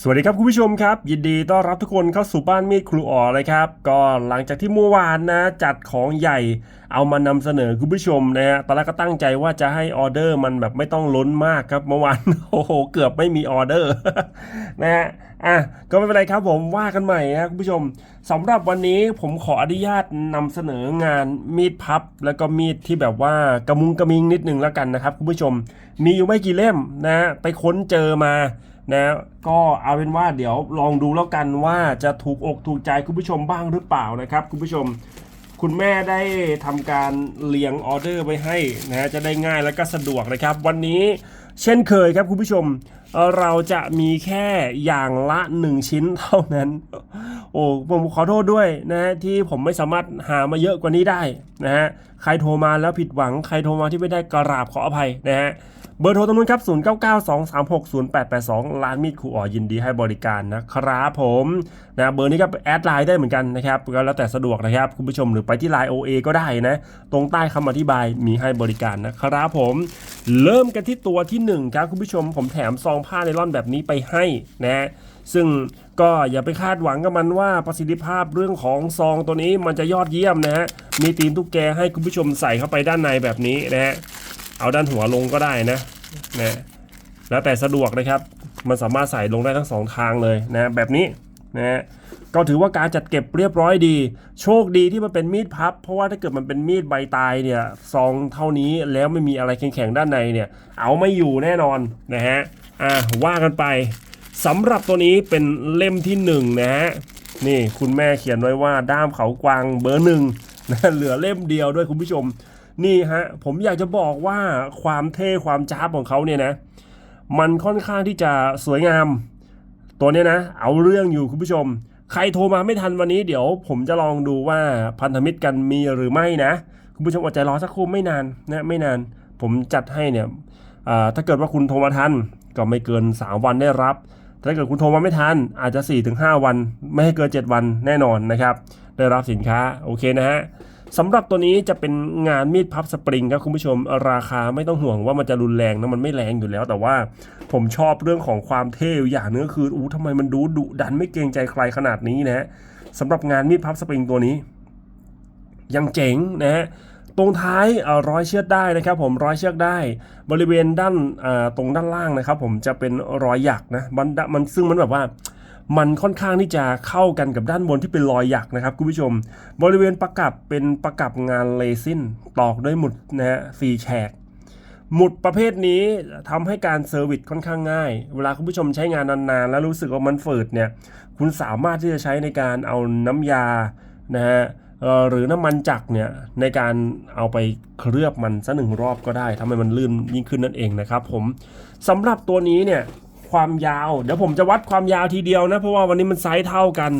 สวัสดีครับคุณผู้ชมครับ ยินดีต้อนรับทุกคนเข้าสู่บ้านมีดครูอ๋อเลยครับ ก็หลังจากที่เมื่อวานนะจัดของใหญ่เอามานำเสนอคุณผู้ชมนะฮะตอนแรกก็ตั้งใจว่าจะให้ออเดอร์มันแบบไม่ต้องล้นมากครับเมื่อวานโอ้โหเกือบไม่มีออเดอร์นะฮะอะก็ไม่เป็นไรครับผมว่ากันใหม่นะคุณผู้ชมสำหรับวันนี้ผมขออนุญาตนำเสนองานมีดพับ แล้วก็มีดที่แบบว่ากระมุงกระมิงนิดนึงแล้วกันนะครับคุณผู้ชม มีอยู่ไม่กี่เล่มนะฮะไปค้นเจอมา นะก็เอาเป็นว่าเดี๋ยวลองดูแล้วกันว่าจะถูกอกถูกใจคุณผู้ชมบ้างหรือเปล่านะครับ คุณผู้ชมคุณแม่ได้ทำการเรียงออเดอร์ไว้ให้นะจะได้ง่ายและก็สะดวกนะครับ วันนี้เช่นเคยครับคุณผู้ชม เราจะมีแค่อย่างละ 1 ชิ้นเท่านั้น โอ้ผมขอโทษด้วยนะฮะที่ผมไม่สามารถหามาเยอะกว่านี้ได้นะฮะใครโทรมาแล้วผิดหวัง ใครโทรมาที่ไม่ได้กราบขออภัยนะฮะ เบอร์โทรตรงนู้นครับ 0992360882 ร้านมีดครูอ๋อยินดีให้บริการนะครับผมนะเบอร์นี้ก็แอดไลน์ได้เหมือนกันนะครับก็แล้วแต่สะดวกนะครับคุณผู้ชมหรือไปที่ไลน์ OA ก็ได้นะ ตรงใต้คำอธิบายมีให้บริการนะครับผม เริ่มกันที่ตัวที่ 1 ครับคุณผู้ชมผมแถมซองผ้าไนล่อนแบบนี้ไปให้นะซึ่งก็อย่าไปคาดหวังกับมันว่าประสิทธิภาพเรื่องของซองตัวนี้มันจะยอดเยี่ยมนะฮะมีตีนตุ๊กแกให้คุณผู้ชมใส่เข้าไปด้านในแบบนี้นะฮะ เอาด้านหัวลงก็ได้นะนะแล้วแต่สะดวกนะครับ มันสามารถใส่ลงได้ทั้งสองทางเลยนะแบบนี้นะก็ถือว่าการจัดเก็บเรียบร้อยดี โชคดีที่มันเป็นมีดพับ เพราะว่าถ้าเกิดมันเป็นมีดใบตายเนี่ยซองเท่านี้แล้วไม่มีอะไรแข็งๆด้านในเนี่ย เอาไม่อยู่แน่นอนนะฮะอะว่ากันไปสำหรับตัวนี้เป็นเล่มที่หนึ่งนะฮะนี่คุณแม่เขียนไว้ว่าด้ามเขากวางเบอร์หนึ่งนะเหลือเล่มเดียวด้วยคุณผู้ชม นี่ฮะผมอยากจะบอกว่าความเท่ความจ้าบของเขาเนี่ยนะ มันค่อนข้างที่จะสวยงาม ตัวเนี้ยนะ เอาเรื่องอยู่คุณผู้ชม ใครโทรมาไม่ทันวันนี้เดี๋ยว ผมจะลองดูว่าพันธมิตรกันมีหรือไม่นะ คุณผู้ชมอดใจรอสักครู่ไม่นานนะไม่นาน ผมจัดให้เนี่ยอ่าถ้าเกิดว่าคุณโทรมาทันก็ไม่เกิน 3 วันได้รับถ้าเกิดคุณโทรมาไม่ทันอาจจะ 4-5 วัน ไม่ให้เกิน 7 วันแน่นอนนะครับ ได้รับสินค้าโอเคนะฮะ สำหรับตัวนี้จะเป็นงานมีดพับสปริงครับคุณผู้ชมราคาไม่ต้องห่วงว่ามันจะรุนแรงนะมันไม่แรงอยู่แล้ว แต่ว่าผมชอบเรื่องของความเท่อยู่อย่างนึงก็คืออู้ทำไมมันดูดุดันไม่เกรงใจใครขนาดนี้นะฮะสำหรับงานมีดพับสปริงตัวนี้ ยังเจ๋งนะฮะตรงท้ายร้อยเชือกได้นะครับผมร้อยเชือกได้ บริเวณด้านตรงด้านล่างนะครับ ผมจะเป็นรอยหยักนะมันมันซึ่งมันแบบว่า มันค่อนข้างที่จะเข้ากันกับด้านบนที่เป็นรอยหยักนะครับคุณผู้ชม บริเวณประกับเป็นประกับงานเลซินตอกด้วยหมุดนะฮะสี่แฉกหมุดประเภทนี้ทำให้การเซอร์วิสค่อนข้างง่าย เวลาคุณผู้ชมใช้งานนานๆ แล้วรู้สึกว่ามันฝืดเนี่ย คุณสามารถที่จะใช้ในการเอาน้ำยานะฮะหรือน้ำมันจักรเนี่ยในการเอาไปเคลือบมันสักหนึ่งรอบก็ได้ทำให้มันลื่นยิ่งขึ้นนั่นเองนะครับผมสำหรับตัวนี้เนี่ย ความยาว เดี๋ยวผมจะวัดความยาวทีเดียวนะ เพราะว่าวันนี้มันไซส์เท่ากัน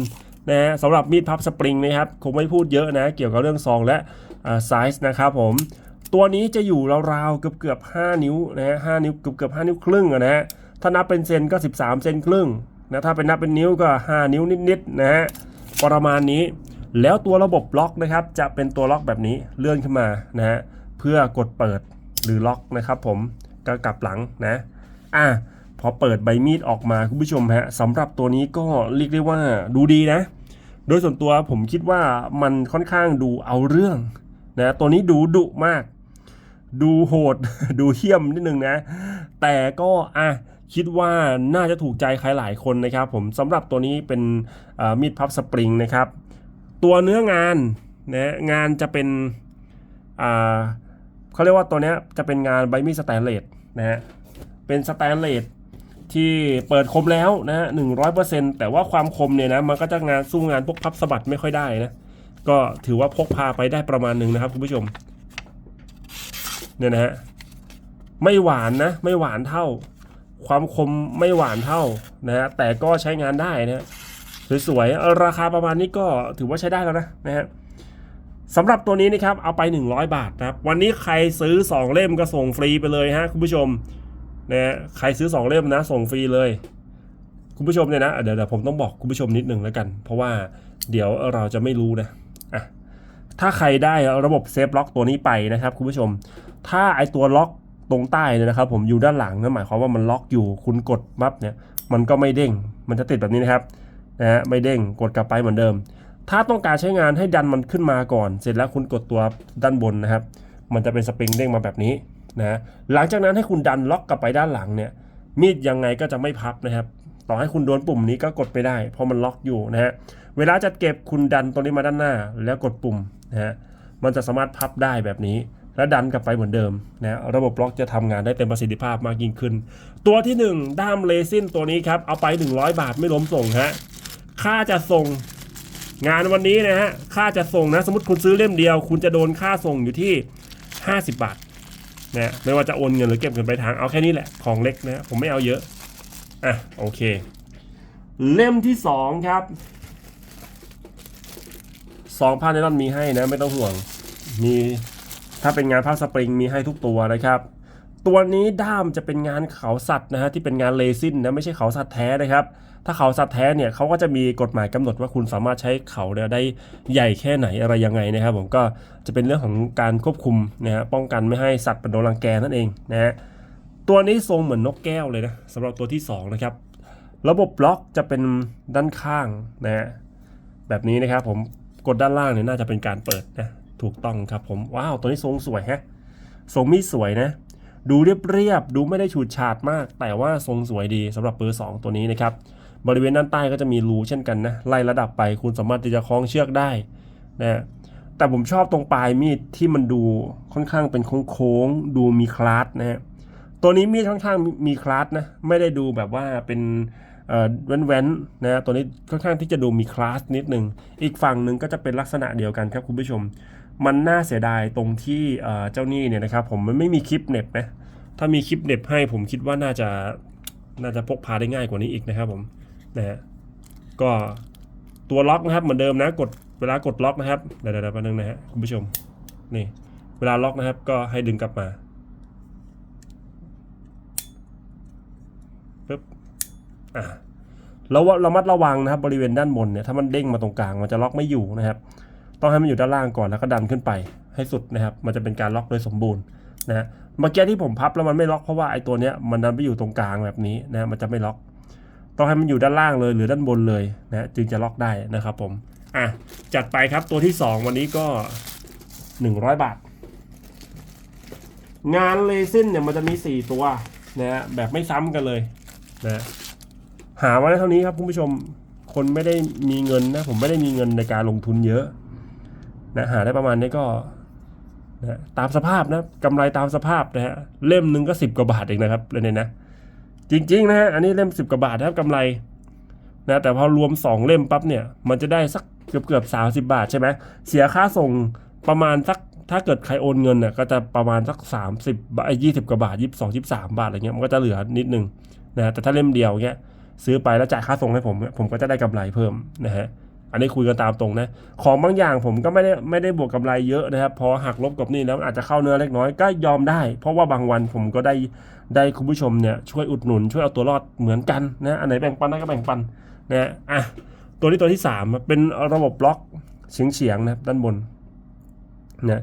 นะสำหรับมีดพับสปริงนะครับคงไม่พูดเยอะนะ เกี่ยวกับเรื่องซองและไซส์นะครับผมตัวนี้จะอยู่ราวๆเกือบเกือบ5นิ้วนะฮะ5นิ้วเกือบเกือบ5นิ้วครึ่งนะฮะถ้านับเป็นเซนก็ 13 เซนครึ่งนะถ้าเป็นนับเป็นนิ้วก็ 5 นิ้วนิดๆนะฮะประมาณนี้ แล้วตัวระบบล็อกนะครับ จะเป็นตัวล็อกแบบนี้เลื่อนขึ้นมานะฮะเพื่อกดเปิดหรือล็อกนะครับ ผมก็กลับหลังนะอะ พอเปิดใบมีดออกมาคุณผู้ชมฮะสำหรับตัวนี้ก็เรียกได้ว่าดูดีนะ โดยส่วนตัวผมคิดว่ามันค่อนข้างดูเอาเรื่องนะตัวนี้ดูดุมาก ดูโหด ดูเหี้ยมนิดนึงนะ แต่ก็อะคิดว่าน่าจะถูกใจใครหลายคนนะครับผมสำหรับตัวนี้เป็นมีดพับสปริงนะครับ ตัวเนื้องานนะงานจะเป็นเขาเรียกว่าตัวนี้จะเป็นงานใบมีดสแตนเลสนะฮะเป็นสแตนเลส ที่เปิดคมแล้วนะฮะหนึ่งร้อยเปอร์เซ็นต์แต่ว่าความคมเนี่ยนะมันก็จะงานสู้งานพวกพับสะบัดไม่ค่อยได้นะ ก็ถือว่าพกพาไปได้ประมาณหนึ่งนะครับคุณผู้ชม เนี่ยนะฮะไม่หวานนะ ไม่หวานเท่า ความคมไม่หวานเท่านะฮะแต่ก็ใช้งานได้นะฮะสวยๆราคาประมาณนี้ก็ถือว่าใช้ได้แล้วนะนะฮะสำหรับตัวนี้นะครับเอาไป 100 บาทนะครับ วันนี้ใครซื้อ 2 เล่มก็ส่งฟรีไปเลยฮะคุณผู้ชม นะใครซื้อ 2 เล่มนะ ส่งฟรีเลย คุณผู้ชมเนี่ยนะเดี๋ยวเดี๋ยวผมต้องบอกคุณผู้ชมนิดหนึ่งแล้วกัน เพราะว่าเดี๋ยวเราจะไม่รู้นะอะถ้าใครได้ระบบเซฟล็อกตัวนี้ไปนะครับคุณผู้ชม ถ้าไอตัวล็อกตรงใต้เนี่ยนะครับ ผมอยู่ด้านหลังนั่นหมายความว่ามันล็อกอยู่คุณกดปั๊บเนี่ยมันก็ไม่เด้ง มันจะติดแบบนี้นะครับนะฮะไม่เด้งกดกลับไปเหมือนเดิม ถ้าต้องการใช้งานให้ดันมันขึ้นมาก่อน เสร็จแล้วคุณกดตัวด้านบนนะครับ มันจะเป็นสปริงเด้งมาแบบนี้ นะหลังจากนั้นให้คุณดันล็อกกลับไปด้านหลังเนี่ยมีดยังไงก็จะไม่พับนะครับต่อให้คุณโดนปุ่มนี้ก็กดไปได้เพราะมันล็อกอยู่นะฮะเวลาจะเก็บคุณดันตรงนี้มาด้านหน้า แล้วกดปุ่มนะฮะมันจะสามารถพับได้แบบนี้ แล้วดันกลับไปเหมือนเดิมนะระบบล็อกจะทำงานได้เต็มประสิทธิภาพมากยิ่งขึ้น ตัวที่ 1 ด้ามเลซินตัวนี้ครับเอาไป 100 บาทไม่ล้มส่งฮะค่าจะส่งงานวันนี้นะฮะค่าจะส่งนะสมมติคุณซื้อเล่มเดียว คุณจะโดนค่าส่งอยู่ที่ 50 บาท นะไม่ว่าจะโอนเงินหรือเก็บเงินไปทางเอาแค่นี้แหละของเล็กนะผมไม่เอาเยอะอะโอเค เล่มที่2ครับสองผ้าไนลอนมีให้นะ ไม่ต้องห่วงมีถ้าเป็นงานผ้าสปริงมีให้ทุกตัวนะครับ ตัวนี้ด้ามจะเป็นงานเขาสัตว์นะฮะที่เป็นงานเลซินนะไม่ใช่เขาสัตว์แท้นะครับ ถ้าเขาสัตว์แท้เนี่ยเขาก็จะมีกฎหมายกำหนดว่าคุณสามารถใช้เขาเนี่ยได้ใหญ่แค่ไหนอะไรยังไงนะครับ ผมก็จะเป็นเรื่องของการควบคุมนะฮะป้องกันไม่ให้สัตว์เป็นโดนรังแกนั่นเองนะฮะตัวนี้ทรงเหมือนนกแก้วเลยนะสำหรับตัวที่สองนะครับ ระบบบล็อกจะเป็นด้านข้างนะฮะแบบนี้นะครับผมกดด้านล่างเนี่ยน่าจะเป็นการเปิดนะถูกต้องครับผมว้าวตัวนี้ทรงสวยแฮะทรงมีสวยนะดูเรียบๆดูไม่ได้ฉูดฉาดมาก แต่ว่าทรงสวยดีสำหรับเบอร์2ตัวนี้นะครับ บริเวณด้านใต้ก็จะมีรูเช่นกันนะไล่ระดับไปคุณสามารถที่จะคล้องเชือกได้นะแต่ผมชอบตรงปลายมีดที่มันดูค่อนข้างเป็นโค้งๆดูมีคลาสนะฮะตัวนี้มีดค่อนข้างมีคลาสนะไม่ได้ดูแบบว่าเป็นเอ่อแว้นๆนะตัวนี้ค่อนข้างที่จะดูมีคลาสนิดนึงอีกฝั่งหนึ่งก็จะเป็นลักษณะเดียวกันครับคุณผู้ชม มันน่าเสียดายตรงที่เอ่อเจ้านี้เนี่ยนะครับผมมันไม่มีคลิปเน็บนะถ้ามีคลิปเน็บให้ผมคิดว่าน่าจะน่าจะพกพาได้ง่ายกว่านี้อีกนะครับผม นะฮะก็ตัวล็อกนะครับเหมือนเดิมนะกดเวลากดล็อกนะครับเดี๋ยวเดี๋ยวแป๊บนึงนะฮะคุณผู้ชมนี่เวลาล็อกนะครับก็ให้ดึงกลับมาปึ๊บอ่าแล้วเรามัดระวังนะครับบริเวณด้านบนเนี่ยถ้ามันเด้งมาตรงกลางมันจะล็อกไม่อยู่นะครับ ต้องให้มันอยู่ด้านล่างก่อนแล้วก็ดันขึ้นไปให้สุดนะครับ มันจะเป็นการล็อกโดยสมบูรณ์นะฮะเมื่อกี้ที่ผมพับแล้วมันไม่ล็อกเพราะว่าไอ้ตัวเนี้ยมันดันไปอยู่ตรงกลางแบบนี้นะมันจะไม่ล็อก ต้องให้มันอยู่ด้านล่างเลยหรือด้านบนเลยนะจึงจะล็อกได้นะครับผมอะจัดไปครับตัวที่ 2 วันนี้ก็ 100 บาท งานเลซินเนี่ยมันจะมี 4 ตัวนะฮะแบบไม่ซ้ำกันเลยนะหาได้เท่านี้ครับคุณผู้ชมคนไม่ได้มีเงินนะผมไม่ได้มีเงินในการลงทุนเยอะนะหาได้ประมาณนี้ก็นะตามสภาพนะกำไรตามสภาพนะฮะเล่มหนึ่งก็สิบกว่าบาทเองนะครับเลยเนี่ยนะ จริงๆนะฮะอันนี้เล่ม 10กว่าบาทนะครับกำไรนะแต่พอรวม 2 เล่มปั๊บเนี่ย มันจะได้สักเกือบเกือบสาสิบาทใช่ไหมเสียค่าส่งประมาณสักถ้าเกิดใครโอนเงินเนี่ยก็จะประมาณสัก 30บาทยี่สิบกว่าบาทยี่สิบสองยี่สิบสามบาทอะไรเงี้ยมันก็จะเหลือนิดนึงนะแต่ถ้าเล่มเดียวเงี้ยซื้อไปแล้วจ่ายค่าส่งให้ผม ผมก็จะได้กำไรเพิ่มนะฮะ อันนี้คุยกันตามตรงนะ ของบางอย่างผมก็ไม่ได้ไม่ได้บวกกำไรเยอะนะครับ พอหักลบกับนี่แล้วอาจจะเข้าเนื้อเล็กน้อยก็ยอมได้ เพราะว่าบางวันผมก็ได้ได้คุณผู้ชมเนี่ยช่วยอุดหนุนช่วยเอาตัวรอดเหมือนกันนะอันไหนแบ่งปันได้ก็แบ่งปันนะอะตัวนี้ตัวที่สามเป็นระบบบล็อกเฉียงเฉียงๆนะด้านบนนะ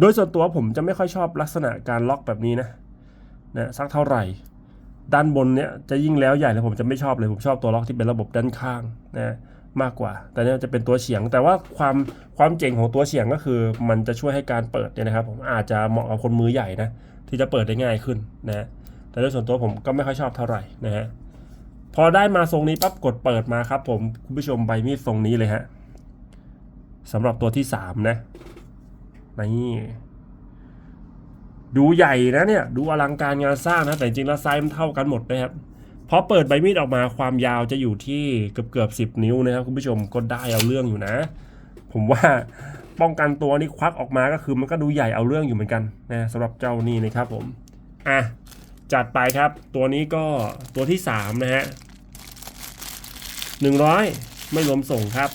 โดยส่วนตัวผมจะไม่ค่อยชอบลักษณะการล็อกแบบนี้นะนะสักเท่าไหร่ ด้านบนเนี่ยจะยิ่งแล้วใหญ่เลยผมจะไม่ชอบเลยผมชอบตัวล็อกที่เป็นระบบด้านข้างนะ มากกว่า แต่เนี่ยจะเป็นตัวเฉียง แต่ว่าความความเจ๋งของตัวเฉียงก็คือ มันจะช่วยให้การเปิดเนี่ยนะครับ ผมอาจจะเหมาะกับคนมือใหญ่นะที่จะเปิดได้ง่ายขึ้นนะแต่โดยส่วนตัวผมก็ไม่ค่อยชอบเท่าไหร่นะฮะพอได้มาทรงนี้ปั๊บกดเปิดมาครับ ผมคุณผู้ชมใบมีดทรงนี้เลยฮะสำหรับตัวที่สามนะนี่ดูใหญ่นะเนี่ย ดูอลังการงานสร้างนะแต่จริงแล้วไซส์มันเท่ากันหมดนะครับ พอเปิดใบมีดออกมาความยาวจะอยู่ที่เกือบเกือบสิบนิ้วนะครับคุณผู้ชมก็ได้เอาเรื่องอยู่นะ ผมว่าป้องกันตัวนี่ควักออกมาก็คือมันก็ดูใหญ่เอาเรื่องอยู่เหมือนกันนะสำหรับเจ้านี่นะครับผมอะจัดไปครับ ตัวนี้ก็ตัวที่สามนะฮะหนึ่งร้อยไม่รวมส่งครับ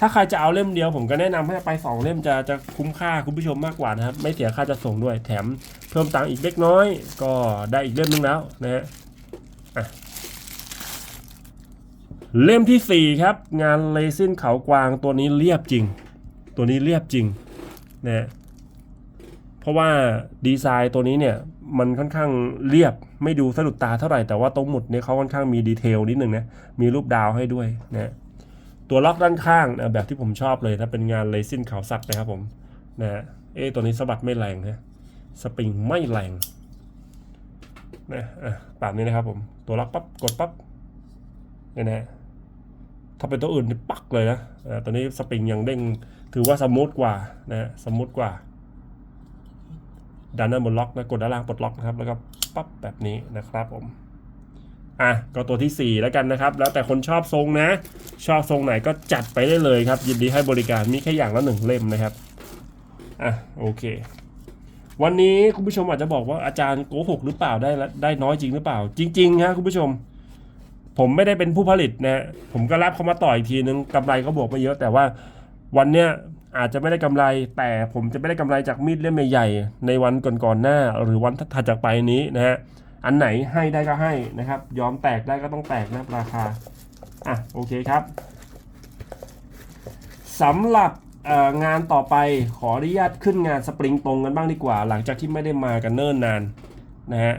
ถ้าใครจะเอาเล่มเดียวผมก็แนะนำให้ไป 2 เล่มจะจะคุ้มค่าคุณผู้ชมมากกว่านะครับ ไม่เสียค่าจะส่งด้วย แถมเพิ่มตังค์อีกเล็กน้อย ก็ได้อีกเล่มนึงแล้วนะฮะเล่มที่ 4 ครับ งานเลซินเขากวางตัวนี้เรียบจริง ตัวนี้เรียบจริงนะฮะพราะว่าดีไซน์ตัวนี้เนี่ยมันค่อนข้างเรียบไม่ดูสะดุดตาเท่าไหร่แต่ว่าตรงหมุดเนี่ยเขาค่อนข้างมีดีเทลนิดนึงนะมีรูปดาวให้ด้วยนะ ตัวล็อกด้านข้างนะแบบที่ผมชอบเลยนะเป็นงานเลซินขาวสักนะครับผมนะเอตัวนี้สะบัดไม่แรงนะสปริงไม่แรงนะอะแบบนี้นะครับผมตัวล็อกปั๊บกดปั๊บเนี่ยนะถ้าเป็นตัวอื่นนี่ปักเลยนะอ่าตัวนี้สปริงยังเด้งถือว่าสมูทกว่านะฮะสมูทกว่าดันด้านบนล็อกนะกดด้านล่างปลดล็อกนะครับแล้วก็ปั๊บแบบนี้นะครับผม อะก็ตัวที่ 4 แล้วกันนะครับ แล้วแต่คนชอบทรงนะ ชอบทรงไหนก็จัดไปได้เลยครับ ยินดีให้บริการมีแค่อย่างละหนึ่งเล่มนะครับอะโอเค วันนี้คุณผู้ชมอาจจะบอกว่าอาจารย์โกหกหรือเปล่าได้ละได้น้อยจริงหรือเปล่า จริงๆครับคุณผู้ชม ผมไม่ได้เป็นผู้ผลิตนะผมก็รับเขามาต่ออีกทีนึงกำไรก็บวกมาเยอะ แต่ว่าวันเนี้ยอาจจะไม่ได้กำไร แต่ผมจะไม่ได้กำไรจากมีดเล่มใหญ่ในวันก่อนๆหน้า หรือวันถัดจากไปนี้นะฮะ อันไหนให้ได้ก็ให้นะครับ ยอมแตกได้ก็ต้องแตกนะครับราคา อะโอเคครับสำหรับงานต่อไปขออนุญาตขึ้นงานสปริงตรงกันบ้างดีกว่า หลังจากที่ไม่ได้มากันเนิ่นนานนะฮะ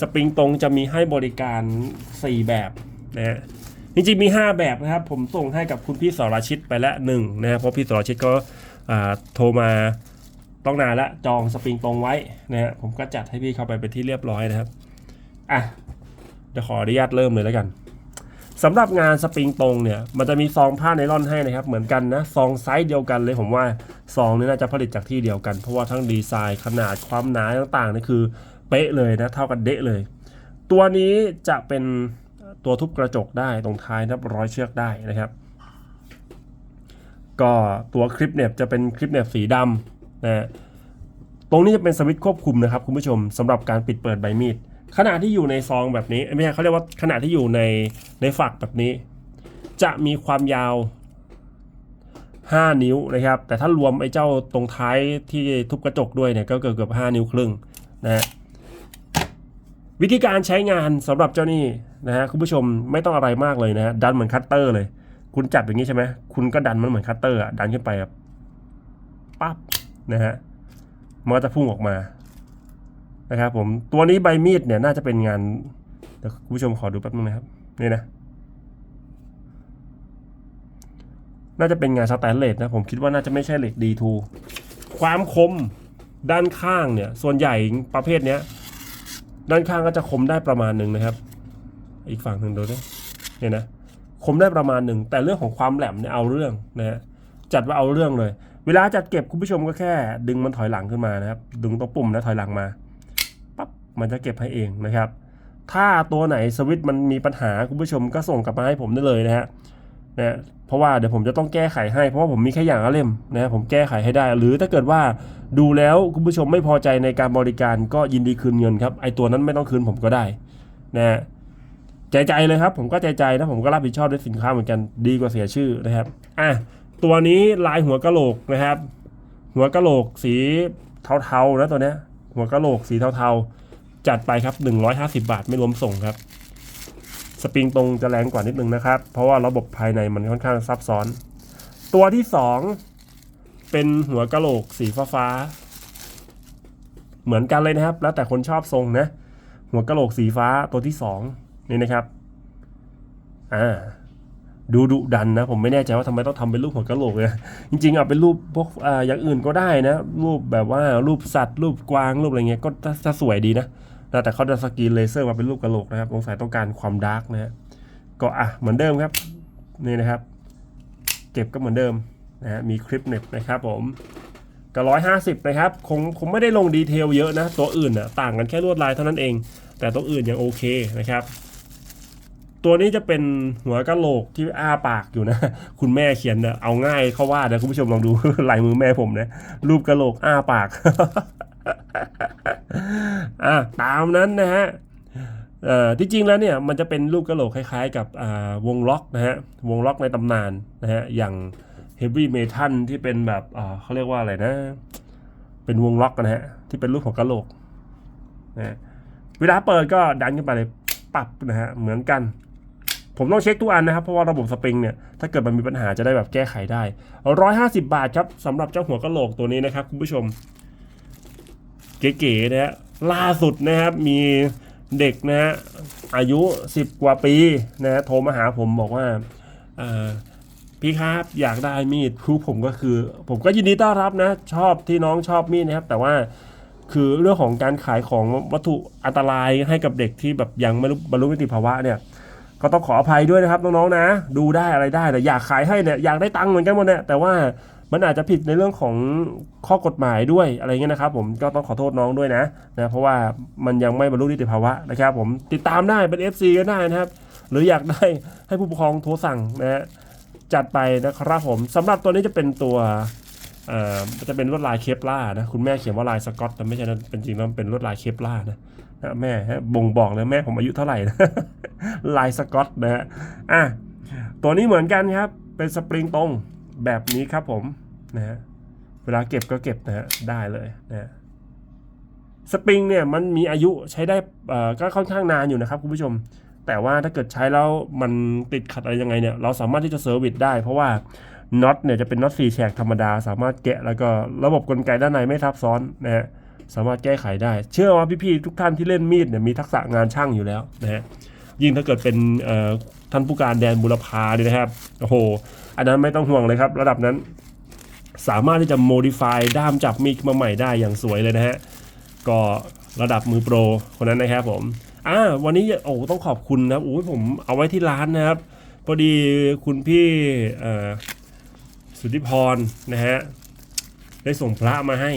สปริงตรงจะมีให้บริการ 4 แบบนะฮะจริงๆมี 5 แบบนะครับผมส่งให้กับคุณพี่สรชิตไปแล้วหนึ่งนะฮะเพราะพี่สรชิตก็โทรมาต้องนานละจองสปริงตรงไว้นะฮะผมก็จัดให้พี่เข้าไปเป็นที่เรียบร้อยนะครับ อะเดี๋ยวขออนุญาตเริ่มเลยแล้วกันสำหรับงานสปริงตรงเนี่ย มันจะมีซองผ้าไนล่อนให้นะครับ เหมือนกันนะ ซองไซส์เดียวกันเลยผมว่าซองนี้น่าจะผลิตจากที่เดียวกัน เพราะว่าทั้งดีไซน์ขนาดความหนาต่างๆนี่คือเป๊ะเลยนะ เท่ากันเดะเลย ตัวนี้จะเป็นตัวทุบกระจกได้ตรงท้ายนับร้อยเชือกได้นะครับ ก็ตัวคลิปเนี่ยจะเป็นคลิปเนี่ยสีดำนะฮะตรงนี้จะเป็นสวิตช์ควบคุมนะครับคุณผู้ชมสำหรับการปิดเปิดใบมีด ขนาดที่อยู่ในซองแบบนี้ไม่ใช่เขาเรียกว่าขนาดที่อยู่ในในฝักแบบนี้ จะมีความยาว 5 นิ้วนะครับ แต่ถ้ารวมไอ้เจ้าตรงท้ายที่ทุบกระจกด้วยเนี่ยก็เกือบเกือบ5นิ้วครึ่งนะฮะวิธีการใช้งานสำหรับเจ้านี่นะฮะคุณผู้ชมไม่ต้องอะไรมากเลยนะฮะดันเหมือนคัตเตอร์เลย คุณจับอย่างนี้ใช่ไหมคุณก็ดันมันเหมือนคัตเตอร์อะดันขึ้นไปแบบปั๊บนะฮะมันก็จะพุ่งออกมา นะครับผมตัวนี้ใบมีดเนี่ยน่าจะเป็นงานเดี๋ยวคุณผู้ชมขอดูแป๊บนึงนะครับนี่นะน่าจะเป็นงานสแตนเลสนะผมคิดว่าน่าจะไม่ใช่เหล็ก D2 ความคมด้านข้างเนี่ย ส่วนใหญ่ประเภทเนี้ย ด้านข้างก็จะคมได้ประมาณหนึ่งนะครับ อีกฝั่งหนึ่งดูดิเนี่ยนะคมได้ประมาณหนึ่งแต่เรื่องของความแหลมเนี่ยเอาเรื่องนะฮะจัดว่าเอาเรื่องเลย เวลาจัดเก็บคุณผู้ชมก็แค่ ดึงมันถอยหลังขึ้นมานะครับ ดึงตรงปุ่มแล้วถอยหลังมา มันจะเก็บให้เองนะครับ ถ้าตัวไหนสวิตมันมีปัญหาคุณผู้ชมก็ส่งกลับมาให้ผมได้เลยนะฮะนะเพราะว่าเดี๋ยวผมจะต้องแก้ไขให้ เพราะว่าผมมีแค่อย่างละเล่มนะผมแก้ไขให้ได้ หรือถ้าเกิดว่าดูแล้วคุณผู้ชมไม่พอใจในการบริการก็ยินดีคืนเงินครับไอตัวนั้นไม่ต้องคืนผมก็ได้นะฮะใจใจเลยครับ ผมก็ใจใจนะผมก็รับผิดชอบด้วยสินค้าเหมือนกันดีกว่าเสียชื่อนะครับอะตัวนี้ลายหัวกะโหลกนะครับ หัวกะโหลกสีเทาๆนะตัวเนี้ยหัวกะโหลกสีเทาๆ จัดไปครับ 150 บาทไม่รวมส่งครับ สปริงตรงจะแรงกว่านิดนึงนะครับ เพราะว่าระบบภายในมันค่อนข้างซับซ้อน ตัวที่ 2 เป็นหัวกะโหลกสีฟ้าๆเหมือนกันเลยนะครับ แล้วแต่คนชอบทรงนะ หัวกะโหลกสีฟ้าตัวที่ 2 นี่นะครับอ่าดูดุดันนะ ผมไม่แน่ใจว่าทำไมต้องทำเป็นรูปหัวกะโหลกเลยจริงๆเอาเป็นรูปพวกอ่าอย่างอื่นก็ได้นะ รูปแบบว่ารูปสัตว์ รูปกวางรูปอะไรเงี้ยก็จะสวยดีนะ นะแต่เขาจะสกรีนเลเซอร์มาเป็นรูปกระโหลกนะครับสงสัยต้องการความดาร์กนะฮะก็อะเหมือนเดิมครับนี่นะครับ เก็บก็เหมือนเดิมนะฮะมีคลิปเน็บนะครับผมก็ร้อยห้าสิบนะครับคงคงไม่ได้ลงดีเทลเยอะนะ ตัวอื่นอะต่างกันแค่ลวดลายเท่านั้นเอง แต่ตัวอื่นยังโอเคนะครับ ตัวนี้จะเป็นหัวกะโหลกที่อ้าปากอยู่นะ คุณแม่เขียนนะเอาง่ายเข้าว่านะคุณผู้ชมลองดูลายมือแม่ผมนะรูปกะโหลกอ้าปาก อะตามนั้นนะฮะที่จริงแล้วเนี่ยมันจะเป็นรูปกระโหลกคล้ายๆ กับวงล็อกนะฮะวงล็อกในตำนานนะฮะอย่าง Heavy Metal ที่เป็นแบบเขาเรียกว่าอะไรนะ เป็นวงล็อกนะฮะที่เป็นรูปของกระโหลกนะเวลาเปิดก็ดันขึ้นไปเลยปับนะฮะเหมือนกัน ผมต้องเช็คทุกอันนะครับ เพราะว่าระบบสปริงเนี่ยถ้าเกิดมันมีปัญหาจะได้แบบแก้ไขได้ 150 บาทครับสำหรับเจ้าหัวกระโหลกตัวนี้นะครับคุณผู้ชม เก๋ๆนะฮะล่าสุดนะครับมีเด็กนะฮะอายุ 10 กว่าปีนะฮะโทรมาหาผมบอกว่าพี่ครับอยากได้มีดคือผมก็คือ ผมก็ยินดีต้อนรับนะ ชอบที่น้องชอบมีดนะครับ แต่ว่าคือเรื่องของการขายของวัตถุอันตรายให้กับเด็กที่แบบยังไม่รู้บรรลุนิติภาวะเนี่ย ก็ต้องขออภัยด้วยนะครับน้องๆนะ ดูได้อะไรได้แต่อยากขายให้เนี่ยอยากได้ตังค์เหมือนกันหมดเนี่ยแต่ว่า มันอาจจะผิดในเรื่องของข้อกฎหมายด้วยอะไรเงี้ยนะครับ ผมก็ต้องขอโทษน้องด้วยนะนะเพราะว่ามันยังไม่บรรลุนิติภาวะนะครับ ผมติดตามได้เป็น FC ก็ได้นะครับ หรืออยากได้ให้ผู้ปกครองโทรสั่งนะฮะจัดไปนะครับผมสำหรับตัวนี้จะเป็นตัวเอ่อจะเป็นลวดลายเคปล่านะคุณแม่เขียนว่าลายสกอตแต่ไม่ใช่นะเป็นจริงแล้วมันเป็นลวดลายเคปล่านะนะแม่ฮะบ่งบอกเลยแม่ผมอายุเท่าไหร่นะลายสกอตนะฮะอะตัวนี้เหมือนกันครับเป็นสปริงตรงแบบนี้ครับผม นะฮะเวลาเก็บก็เก็บนะฮะได้เลยนะฮะสปริงเนี่ยมันมีอายุใช้ได้อ่อก็ค่อนข้างนานอยู่นะครับคุณผู้ชม แต่ว่าถ้าเกิดใช้แล้วมันติดขัดอะไรยังไงเนี่ยเราสามารถที่จะเซอร์วิสได้ เพราะว่าน็อตเนี่ยจะเป็นน็อตสี่แฉกธรรมดา สามารถแกะแล้วก็ระบบกลไกด้านในไม่ซับซ้อนนะฮะสามารถแก้ไขได้ เชื่อว่าพี่ๆทุกท่านที่เล่นมีดเนี่ยมีทักษะงานช่างอยู่แล้วนะฮะยิ่งถ้าเกิดเป็นอ่อท่านผู้การแดนบุรพาเนี่ยนะครับโอ้โหอันนั้นไม่ต้องห่วงเลยครับ ระดับนั้น สามารถที่จะ modify ด้ามจับมีดมาใหม่ได้อย่างสวยเลยนะฮะ ก็ระดับมือโปรคนนั้นนะครับผมอ่าวันนี้โอ้ต้องขอบคุณนะครับโอ้ยผมเอาไว้ที่ร้านนะครับ พอดีคุณพี่สุทธิพรนะฮะได้ส่งพระมาให้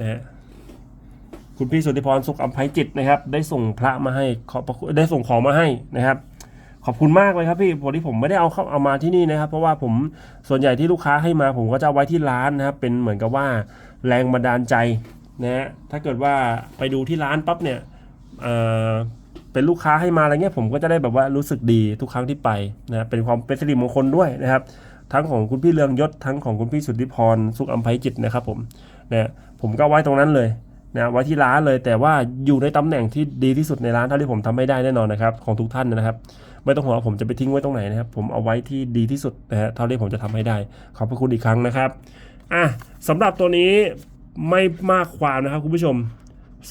นะฮะคุณพี่สุทธิพรสุขอัมภัยจิตนะครับ ได้ส่งพระมาให้ขอได้ส่งของมาให้นะครับ ขอบคุณมากเลยครับพี่พอดีผมไม่ได้เอาเข้าเอามาที่นี่นะครับ เพราะว่าผมส่วนใหญ่ที่ลูกค้าให้มาผมก็จะไว้ที่ร้านนะครับ เป็นเหมือนกับว่าแรงบันดาลใจนะฮะถ้าเกิดว่าไปดูที่ร้านปั๊บเนี่ยเอ่อเป็นลูกค้าให้มาอะไรเงี้ยผมก็จะได้แบบว่ารู้สึกดีทุกครั้งที่ไปนะเป็นความเป็นสิริมงคลด้วยนะครับ ทั้งของคุณพี่เรืองยศทั้งของคุณพี่สุทธิพรสุขอัมภัยจิตนะครับผมนะผมก็ไว้ตรงนั้นเลยนะไว้ที่ร้านเลยแต่ว่าอยู่ในตำแหน่งที่ดีที่สุดในร้านเท่าที่ผมทำไม่ได้แน่นอนนะครับ ของทุกท่านนะครับ ไม่ต้องห่วงผมจะไปทิ้งไว้ตรงไหนนะครับ ผมเอาไว้ที่ดีที่สุดนะฮะเท่าที่ผมจะทำให้ได้ ขอบพระคุณอีกครั้งนะครับอะสำหรับตัวนี้ไม่มากความนะครับคุณผู้ชม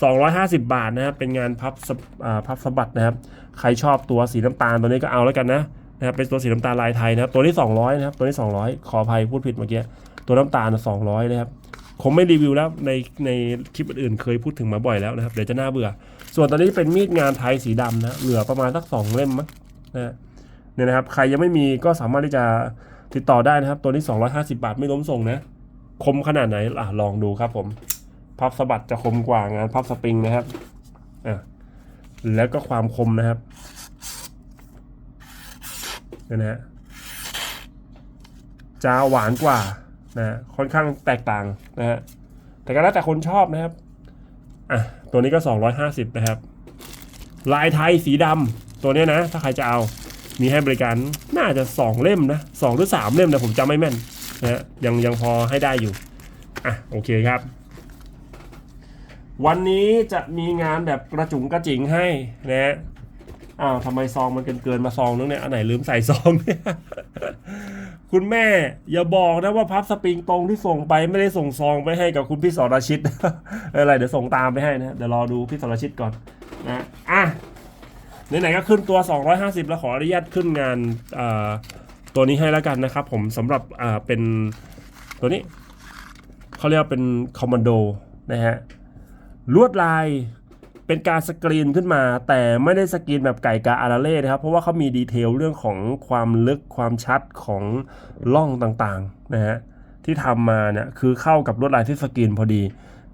250 บาทนะครับเป็นงานพับสะอ่าพับสะบัดนะครับ ใครชอบตัวสีน้ำตาลตัวนี้ก็เอาแล้วกันนะนะครับเป็นตัวสีน้ำตาลลายไทยนะครับ ตัวนี้ 200 นะครับ ตัวนี้ 200 ขออภัยพูดผิดเมื่อกี้ตัวน้ำตาล 200 นะครับคงไม่รีวิวแล้วในในคลิปอื่นๆเคยพูดถึงมาบ่อยแล้วนะครับ เดี๋ยวจะน่าเบื่อ ส่วนตอนนี้เป็นมีดงานไทยสีดำนะเหลือประมาณสักสองเล่มมั้ง นะเนี่ยนะครับ ใครยังไม่มีก็สามารถที่จะติดต่อได้นะครับ ตัวนี้ 250 บาทไม่ล้มส่งนะ คมขนาดไหนอะลองดูครับผม พับสะบัดจะคมกว่างานพับสปริงนะครับอะแล้วก็ความคมนะครับเนี่ยนะฮะจะหวานกว่านะค่อนข้างแตกต่างนะฮะแต่ก็แล้วแต่คนชอบนะครับอะตัวนี้ก็ 250 นะครับ ลายไทยสีดำ ตัวเนี้ยนะ ถ้าใครจะเอามีให้บริการน่าจะ 2 เล่มนะสองหรือ 3 เล่มนะผมจำไม่แม่นนะยังยังพอให้ได้อยู่ อะ โอเคครับ วันนี้จะมีงานแบบกระจุงกระจิงให้นะอ้าวทำไมซองมันเกินเกินมาซองนึงเนี่ยอันไหนลืมใส่ซองเนี่ยคุณแม่อย่าบอกนะว่าพับสปริงตรงที่ส่งไปไม่ได้ส่งซองไปให้กับคุณพี่สรชิตอะไรเดี๋ยวส่งตามไปให้นะเดี๋ยวรอดูพี่สรชิตก่อนนะอะ ไหนๆก็ขึ้นตัว 250 แล้วขออนุญาตขึ้นงานตัวนี้ให้แล้วกันนะครับ ผมสำหรับเป็นตัวนี้เขาเรียกว่าเป็นคอมมานโดนะฮะลวดลายเป็นการสกรีนขึ้นมา แต่ไม่ได้สกรีนแบบไก่กาอาราเล่นะครับ เพราะว่าเขามีดีเทลเรื่องของความลึกความชัดของล่องต่างๆนะฮะที่ทำมาเนี่ยคือเข้ากับลวดลายที่สกรีนพอดี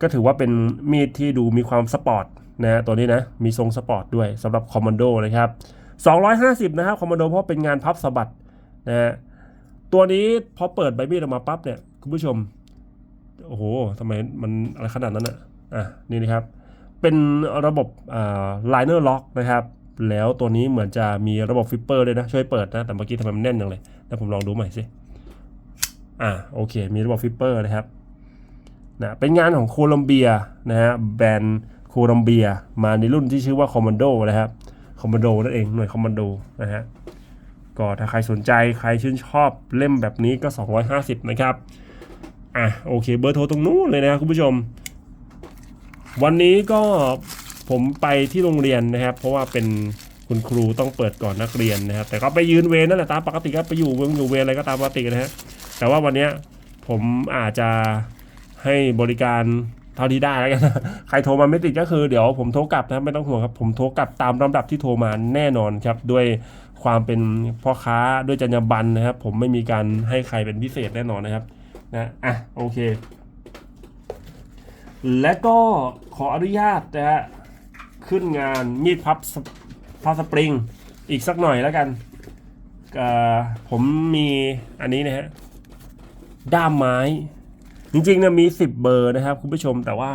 ก็ถือว่าเป็นมีดที่ดูมีความสปอร์ต นะฮะตัวนี้นะมีทรงสปอร์ตด้วยสำหรับคอมมานโดนะครับ250 นะครับคอมมานโดเพราะเป็นงานพับสะบัดนะฮะตัวนี้พอเปิดใบมีดออกมาปั๊บเนี่ยคุณผู้ชม โอ้โหทำไมมันอะไรขนาดนั้นอะอะนี่นะครับ เป็นระบบอ่า liner lock นะครับ แล้วตัวนี้เหมือนจะมีระบบฟิปเปอร์ด้วยนะ ช่วยเปิดนะ แต่เมื่อกี้ทำไมมันแน่นจังเลยแล้วผมลองดูใหม่สิ อ่าโอเค มีระบบฟิปเปอร์นะครับนะเป็นงานของโคลัมเบียนะฮะแบรนด์ โคลัมเบียมาในรุ่นที่ชื่อว่าคอมมานโดนะครับคอมมานโดนั่นเองหน่วยคอมมานโดนะฮะก็ถ้าใครสนใจใครชื่นชอบเล่มแบบนี้ก็ 250 นะครับอะโอเคเบอร์โทรตรงนู้นเลยนะครับคุณผู้ชม วันนี้ก็ผมไปที่โรงเรียนนะครับ เพราะว่าเป็นคุณครูต้องเปิดก่อนนักเรียนนะครับ แต่ก็ไปยืนเวรนั่นแหละตามปกติก็ไปอยู่เวรอยู่เวรอะไรก็ตามปกตินะฮะแต่ว่าวันนี้ผมอาจจะให้บริการ เท่าที่ได้แล้วกันใครโทรมาไม่ติดก็คือเดี๋ยวผมโทรกลับนะไม่ต้องห่วงครับ ผมโทรกลับตามลำดับที่โทรมาแน่นอนครับ ด้วยความเป็นพ่อค้าด้วยจรรยาบรรณนะครับ ผมไม่มีการให้ใครเป็นพิเศษแน่นอนนะครับนะอะโอเค และก็ขออนุญาตนะฮะขึ้นงานมีดพับพับสปริงอีกสักหน่อยแล้วกันอ่ผมมีอันนี้นะฮะด้ามไม้ จริงๆเนี่ยมี 10 เบอร์นะครับ คุณผู้ชมแต่ว่า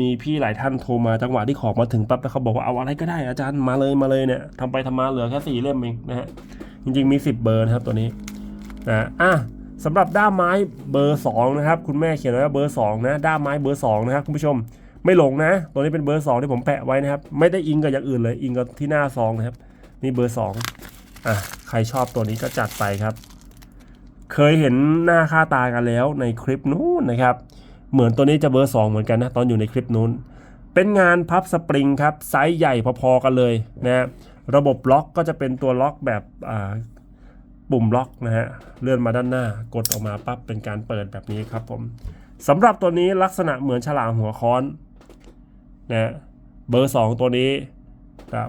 มีพี่หลายท่านโทรมาจังหวะที่ของมาถึงปั๊บแล้วเขาบอกว่าเอาอะไรก็ได้อาจารย์มาเลยมาเลยเนี่ยทำไปทำมาเหลือแค่สี่เล่มเองนะฮะจริงๆมี 10 เบอร์นะครับตัวนี้นะอะสำหรับด้ามไม้เบอร์2นะครับคุณแม่เขียนไว้ว่าเบอร์2นะด้ามไม้เบอร์2นะครับคุณผู้ชมไม่หลงนะ ตัวนี้เป็นเบอร์2ที่ผมแปะไว้นะครับ ไม่ได้อิงกับอย่างอื่นเลยอิงกับที่หน้าซองนะครับ นี่เบอร์2อะใครชอบตัวนี้ก็จัดไปครับ เคยเห็นหน้าค่าตากันแล้วในคลิปนู้นนะครับ เหมือนตัวนี้จะเบอร์ 2 เหมือนกันนะ ตอนอยู่ในคลิปนู้น เป็นงานพับสปริงครับไซส์ใหญ่พอๆกันเลยนะระบบล็อกก็จะเป็นตัวล็อกแบบปุ่มล็อกนะฮะเลื่อนมาด้านหน้ากดออกมาปั๊บเป็นการเปิดแบบนี้ครับผมสำหรับตัวนี้ลักษณะเหมือนฉลามหัวค้อนนะเบอร์ 2 ตัวนี้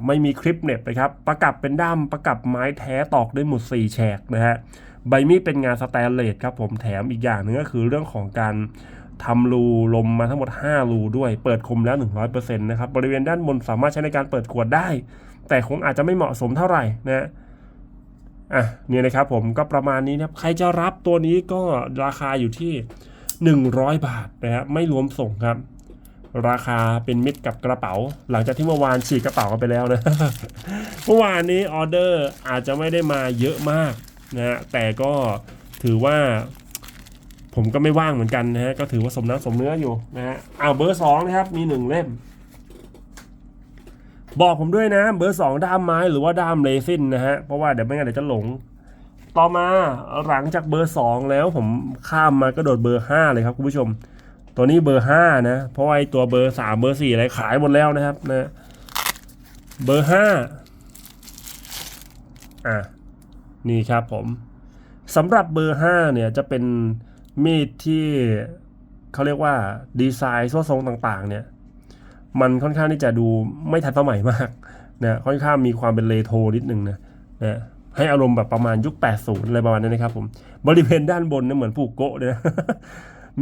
ไม่มีคลิปเน็บนะครับ ประกับเป็นด้ามประกับไม้แท้ตอกด้วยหมุด4แฉกนะฮะ ใบมีดเป็นงานสแตนเลสครับผมแถมอีกอย่างหนึ่งก็คือเรื่องของการทำรูลมมาทั้งหมด 5 รูด้วย เปิดคมแล้ว 100%นะครับ บริเวณด้านบนสามารถใช้ในการเปิดขวดได้ แต่คงอาจจะไม่เหมาะสมเท่าไหร่นะอะเนี่ยนะครับผมก็ประมาณนี้นะครับใครจะรับตัวนี้ก็ราคาอยู่ที่ 100 บาทนะครับไม่รวมส่งครับ ราคาเป็นมิตรกับกระเป๋า หลังจากที่เมื่อวานฉีกกระเป๋ากันไปแล้วนะเมื่อวานนี้ออเดอร์อาจจะไม่ได้มาเยอะมาก นะฮะแต่ก็ถือว่า ผมก็ไม่ว่างเหมือนกันนะฮะก็ถือว่าสมน้ำสมเนื้ออยู่นะฮะเอาเบอร์สองนะครับมีหนึ่งเล่ม บอกผมด้วยนะ เบอร์สองด้ามไม้หรือว่าด้ามเรซินนะฮะเพราะว่าเดี๋ยวไม่งั้นเดี๋ยวจะหลงต่อมาหลังจากเบอร์สองแล้วผมข้ามมากระโดดเบอร์ห้าเลยครับคุณผู้ชม ตัวนี้เบอร์ห้านะ เพราะว่าไอ้ตัวเบอร์สามเบอร์สี่อะไรขายหมดแล้วนะครับนะเบอร์ห้าอะ นี่ครับผมสำหรับเบอร์5เนี่ยจะเป็นมีดที่เขาเรียกว่าดีไซน์ส่วนทรงต่างๆ เนี่ยมันค่อนข้างที่จะดูไม่ทันสมัยมากนะค่อนข้างมีความเป็นเลโทรนิดนึงนะนะให้อารมณ์แบบประมาณยุค 80 อะไรประมาณนั้นนะครับผมบริเวณด้านบนเนี่ยเหมือนผูกโกะเลยนะ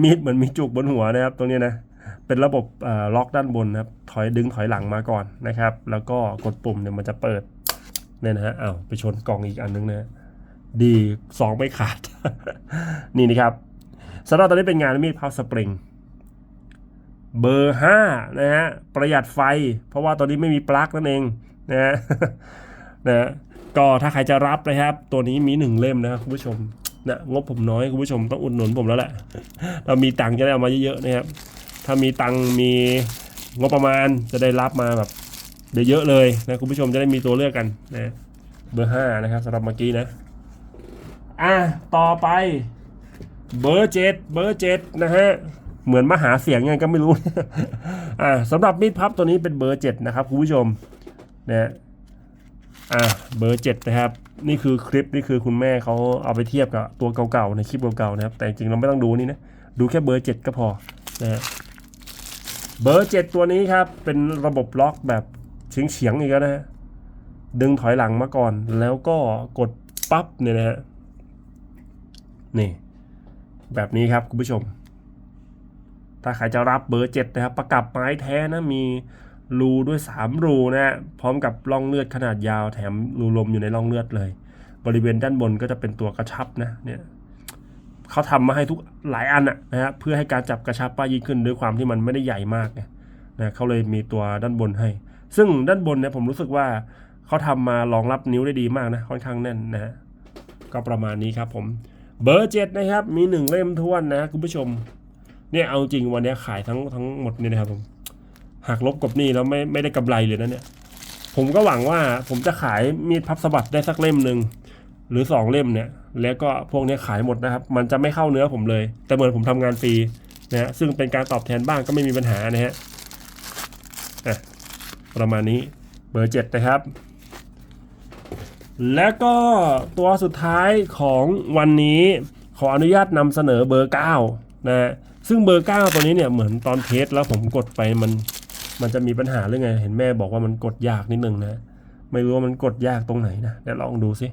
มีดเหมือนมีจุกบนหัวนะครับ ตรงนี้นะเป็นระบบล็อกด้านบนนะครับถอยดึงถอยหลังมาก่อนนะครับ แล้วก็กดปุ่มเนี่ยมันจะเปิด เนี่ยนะฮะอ้าวไปชนกล่องอีกอันนึงนะดีสองไม่ขาด นี่นะครับสำหรับตอนนี้เป็นงานมีดพับสปริง เบอร์ห้านะฮะประหยัดไฟ เพราะว่าตอนนี้ไม่มีปลั๊กนั่นเองนะฮะนะฮะก็ถ้าใครจะรับนะครับ ตัวนี้มีหนึ่งเล่มนะครับคุณผู้ชมนะงบผมน้อยคุณผู้ชมต้องอุดหนุนผมแล้วแหละเรามีตังค์จะได้เอามาเยอะๆนะครับ ถ้ามีตังค์มีงบประมาณจะได้รับมาแบบ เยอะเลยนะคุณผู้ชมจะได้มีตัวเลือกกันนะเบอร์ห้านะครับสำหรับเมื่อกี้นะ อะต่อไป เบอร์เจ็ดเบอร์เจ็ดนะฮะเหมือนมาหาเสียงไงก็ไม่รู้ อ่าสำหรับมีดพับตัวนี้เป็นเบอร์เจ็ดนะครับคุณผู้ชมนะอะเบอร์เจ็ดนะครับ นี่คือคลิปนี่คือคุณแม่เขาเอาไปเทียบกับตัวเก่าๆในคลิปเก่าๆนะครับ แต่จริงเราไม่ต้องดูนี่นะดูแค่เบอร์เจ็ดก็พอนะฮะเบอร์เจ็ดตัวนี้ครับเป็นระบบล็อกแบบ เฉียงเฉียงๆอีกแล้วนะฮะดึงถอยหลังมาก่อน แล้วก็กดปั๊บเนี่ยนะฮะนี่ แบบนี้ครับคุณผู้ชม ถ้าใครจะรับเบอร์เจ็ดนะครับ ประกับไม้แท้นะมีรูด้วยสามรูนะฮะพร้อมกับร่องเลือดขนาดยาวแถมรูลมอยู่ในร่องเลือดเลย บริเวณด้านบนก็จะเป็นตัวกระชับนะเนี่ยเขาทำมาให้ทุกหลายอันะนะฮะเพื่อให้การจับกระชับป้ายยิ่งขึ้นด้วยความที่มันไม่ได้ใหญ่มากนะเขาเลยมีตัวด้านบนให้ ซึ่งด้านบนเนี่ยผมรู้สึกว่าเขาทำมารองรับนิ้วได้ดีมากนะค่อนข้างแน่นนะฮะก็ประมาณนี้ครับผมเบอร์เจ็ดนะครับมีหนึ่งเล่มท้วนนะคุณผู้ชมเนี่ยเอาจริงวันนี้ขายทั้งทั้งหมดเนี่ยนะครับผมหักลบกับนี้แล้วไม่ไม่ได้กำไรเลยนะเนี่ยผมก็หวังว่าผมจะขายมีดพับสะบัดได้สักเล่มหนึ่งหรือสองเล่มเนี่ย แล้วก็พวกนี้ขายหมดนะครับ มันจะไม่เข้าเนื้อผมเลย แต่เหมือนผมทำงานฟรีนะฮะซึ่งเป็นการตอบแทนบ้างก็ไม่มีปัญหานะฮะอะ ประมาณนี้เบอร์ 7 นะครับ แล้วก็ตัวสุดท้ายของวันนี้ขออนุญาตนำเสนอเบอร์ 9นะฮะซึ่งเบอร์ 9 ตัวนี้เนี่ยเหมือนตอนเทสแล้วผมกดไปมันมันจะมีปัญหาเรื่องไง เห็นแม่บอกว่ามันกดยากนิดนึงนะ ไม่รู้ว่ามันกดยากตรงไหนนะเดี๋ยวลองดูสิ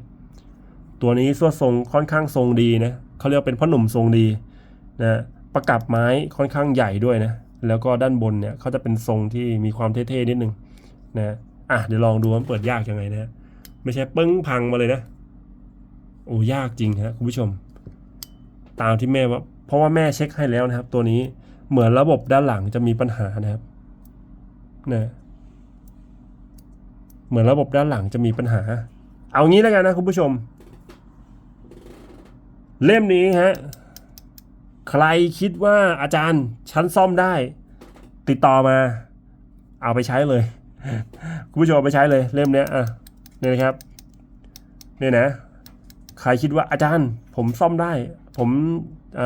ตัวนี้ส่วนทรงค่อนข้างทรงดีนะเขาเรียกเป็นพ่อหนุ่มทรงดีนะประกับไม้ค่อนข้างใหญ่ด้วยนะ แล้วก็ด้านบนเนี่ยเขาจะเป็นทรงที่มีความเท่ๆนิดนึง นะอะเดี๋ยวลองดูว่าเปิดยากยังไงนะไม่ใช่ปึ้งพังมาเลยนะโอ้ยากจริงฮะคุณผู้ชม ตามที่แม่ว่า เพราะว่าแม่เช็คให้แล้วนะครับ ตัวนี้เหมือนระบบด้านหลังจะมีปัญหานะครับนะเหมือนระบบด้านหลังจะมีปัญหา เอางี้แล้วกันนะคุณผู้ชม เล่มนี้ฮะใครคิดว่าอาจารย์ชั้นซ่อมได้ ติดต่อมา เอาไปใช้เลย คุณผู้ชมไปใช้เลยเล่มเนี้ยอะนี่นะครับนี่นะใครคิดว่าอาจารย์ผมซ่อมได้ ผมเ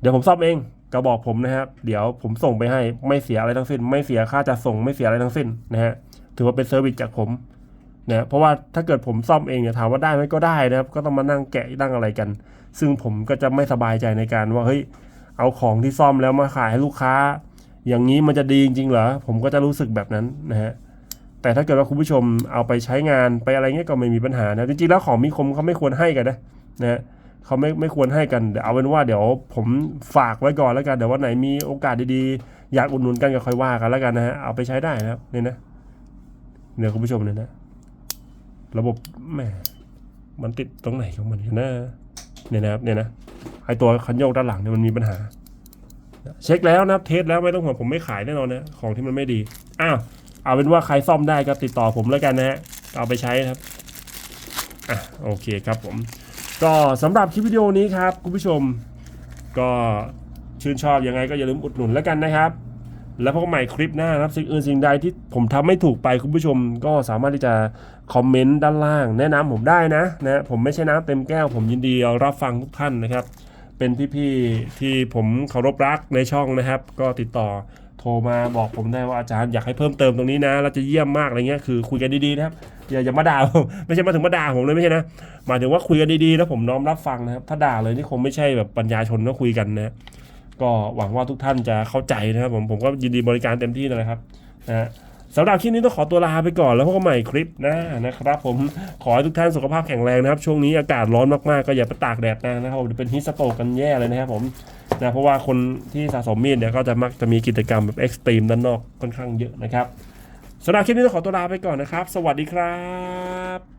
เดี๋ยวผมซ่อมเองก็บอกผมนะครับเดี๋ยวผมส่งไปให้ไม่เสียอะไรทั้งสิ้น ไม่เสียค่าจัดส่งไม่เสียอะไรทั้งสิ้นนะฮะถือว่าเป็นเซอร์วิสจากผมนะเพราะว่าถ้าเกิดผมซ่อมเองเนี่ยถามว่าได้ไหมก็ได้นะครับก็ต้องมานั่งแกะนั่งอะไรกัน ซึ่งผมก็จะไม่สบายใจในการว่าเฮ้ยเอาของที่ซ่อมแล้วมาขายให้ลูกค้า อย่างนี้มันจะดีจริงๆเหรอผมก็จะรู้สึกแบบนั้นนะฮะแต่ถ้าเกิดว่าคุณผู้ชมเอาไปใช้งานไปอะไรเงี้ยก็ไม่มีปัญหานะจริงๆแล้วของมีคมเขาไม่ควรให้กันนะนะฮะเขาไม่ไม่ควรให้กันเดี๋ยวเอาเป็นว่าเดี๋ยวผมฝากไว้ก่อนแล้วกันเดี๋ยววันไหนมีโอกาสดีๆ อยากอุดหนุนกันก็ค่อยว่ากันแล้วกันนะฮะเอาไปใช้ได้นะครับเนี่ยนะเนี่ยคุณผู้ชมเนี่ยนะ ระบบแหมมันติดตรงไหนของมันกันนะเนี่ยนะครับเนี่ยนะไอตัวคันโยกด้านหลังเนี่ยมันมีปัญหา เช็คแล้วนะครับเทสแล้วไม่ต้องห่วงผมไม่ขายแน่นอนนะของที่มันไม่ดีอ้าวเอาเป็นว่าใครซ่อมได้ก็ติดต่อผมแล้วกันนะฮะเอาไปใช้ครับอะโอเคครับผม ก็สำหรับคลิปวิดีโอนี้ครับคุณผู้ชมก็ชื่นชอบยังไงก็อย่าลืมอุดหนุนแล้วกันนะครับ แล้วพบกันใหม่คลิปหน้านะครับสิ่งอื่นสิ่งใดที่ผมทำไม่ถูกไปคุณผู้ชม ก็สามารถที่จะคอมเมนต์ด้านล่าง แนะนำผมได้นะนะผมไม่ใช่น้ำเต็มแก้ว ผมยินดีรับฟังทุกท่านนะครับ เป็นพี่ๆที่ผมเคารพรักในช่องนะครับ ก็ติดต่อโทรมาบอกผมได้ว่าอาจารย์อยากให้เพิ่มเติมตรงนี้นะเราจะเยี่ยมมากอะไรเงี้ยคือคุยกันดีๆนะครับอย่าอย่ามาด่าผมไม่ใช่มาถึงมาด่าผมเลยไม่ใช่นะหมายถึงว่าคุยกันดีๆแล้วผมน้อมรับฟังนะครับ ถ้าด่าเลยนี่คงไม่ใช่แบบปัญญาชนก็คุยกันนะก็หวังว่าทุกท่านจะเข้าใจนะครับผมผมก็ยินดีบริการเต็มที่นั่นแหละครับนะฮะ สำหรับคลิปนี้ต้องขอตัวลาไปก่อนแล้วพบกันใหม่คลิปหน้านะครับผมขอให้ทุกท่านสุขภาพแข็งแรงนะครับ ช่วงนี้อากาศร้อนมากๆก็อย่าไปตากแดดนานนะครับเดี๋ยวเป็นฮิสโตกกันแย่เลยนะครับผมนะเพราะว่าคนที่สะสมมีดเนี่ยก็จะมักจะมีกิจกรรมแบบเอ็กซ์ตรีมด้านนอกค่อนข้างเยอะนะครับสำหรับคลิปนี้ต้องขอตัวลาไปก่อนนะครับ สวัสดีครับ